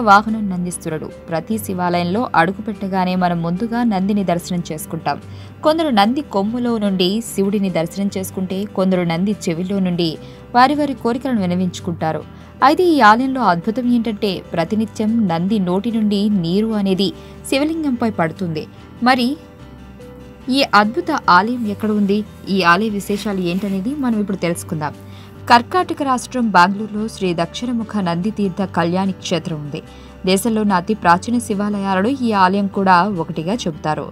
వాహనం నందీశ్వరుడు ప్రతి శివాలయంలో అడుగు పెట్టగానే మనం ముందుగా నందిని దర్శనం చేసుకుంటాం. కొందరు నంది కొమ్ములో నుండి శివుడిని దర్శనం చేసుకుంటే కొందరు నంది చెవిలో నుండి వారి వారి కోరికలను వినవించుకుంటారు. అయితే ఈ ఆలయంలో అద్భుతం ఏంటంటే ప్రతినిత్యం నంది నోటి నుండి నీరు అనేది శివలింగంపై పడుతుంది. మరి ఈ అద్భుత ఆలయం ఎక్కడ ఉంది? ఈ ఆలయ విశేషాలు ఏంటనేది మనం ఇప్పుడు తెలుసుకుందాం. కర్కాటక రాష్ట్రం బెంగళూరులో శ్రీ దక్షిణముఖ నంది తీర్థ కళ్యాణి క్షేత్రం ఉంది. దేశంలోని అతి ప్రాచీన శివాలయాలలో ఈ ఆలయం కూడా ఒకటిగా చెబుతారు.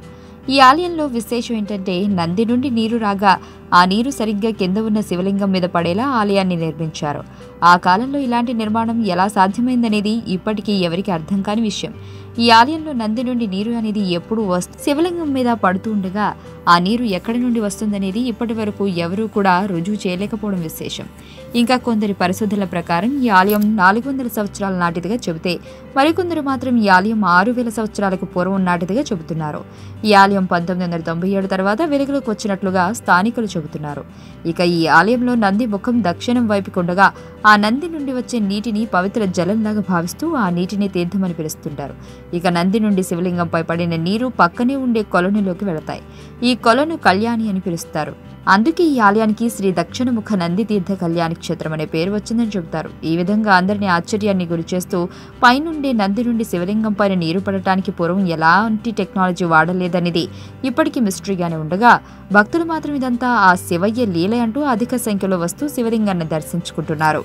ఈ ఆలయంలో విశేషం ఏంటంటే నంది నుండి నీరు రాగా ఆ నీరు సరిగ్గా కింద ఉన్న శివలింగం మీద పడేలా ఆలయాన్ని నిర్మించారు. ఆ కాలంలో ఇలాంటి నిర్మాణం ఎలా సాధ్యమైందనేది ఇప్పటికీ ఎవరికి అర్థం కాని విషయం. ఈ ఆలయంలో నంది నుండి నీరు అనేది ఎప్పుడు వస్తు శివలింగం మీద పడుతూ ఉండగా ఆ నీరు ఎక్కడి నుండి వస్తుందనేది ఇప్పటి వరకు ఎవరూ కూడా రుజువు చేయలేకపోవడం విశేషం. ఇంకా కొందరి పరిశోధనల ప్రకారం ఈ ఆలయం నాలుగు వందల సంవత్సరాల నాటిదిగా చెబితే మరికొందరు మాత్రం ఈ ఆలయం ఆరు వేల సంవత్సరాలకు పూర్వం నాటిదిగా చెబుతున్నారు. ఈ ఆలయం పంతొమ్మిది వందల తొంభై ఏడు తర్వాత వెలుగులోకి వచ్చినట్లుగా స్థానికులు చెబుతున్నారు. ఇక ఈ ఆలయంలో నంది ముఖం దక్షిణం వైపుకు ఉండగా ఆ నంది నుండి వచ్చే నీటిని పవిత్ర జలంలాగా భావిస్తూ ఆ నీటిని తీర్థమని పిలుస్తుంటారు. ఇక నంది నుండి శివలింగంపై పడిన నీరు పక్కనే ఉండే కొలనులోకి వెళతాయి. ఈ కొలను కళ్యాణి అని పిలుస్తారు. అందుకే ఈ ఆలయానికి శ్రీ దక్షిణముఖ నంది తీర్థ క్షేత్రం అనే పేరు వచ్చిందని చెబుతారు. ఈ విధంగా అందరినీ ఆశ్చర్యాన్ని గురిచేస్తూ పైనుండి నంది నుండి శివలింగం పైన నీరు పడటానికి పూర్వం ఎలాంటి టెక్నాలజీ వాడలేదనేది ఇప్పటికీ మిస్టరీగానే ఉండగా భక్తులు మాత్రం ఇదంతా ఆ శివయ్య లీల అంటూ అధిక సంఖ్యలో వస్తూ శివలింగాన్ని దర్శించుకుంటున్నారు.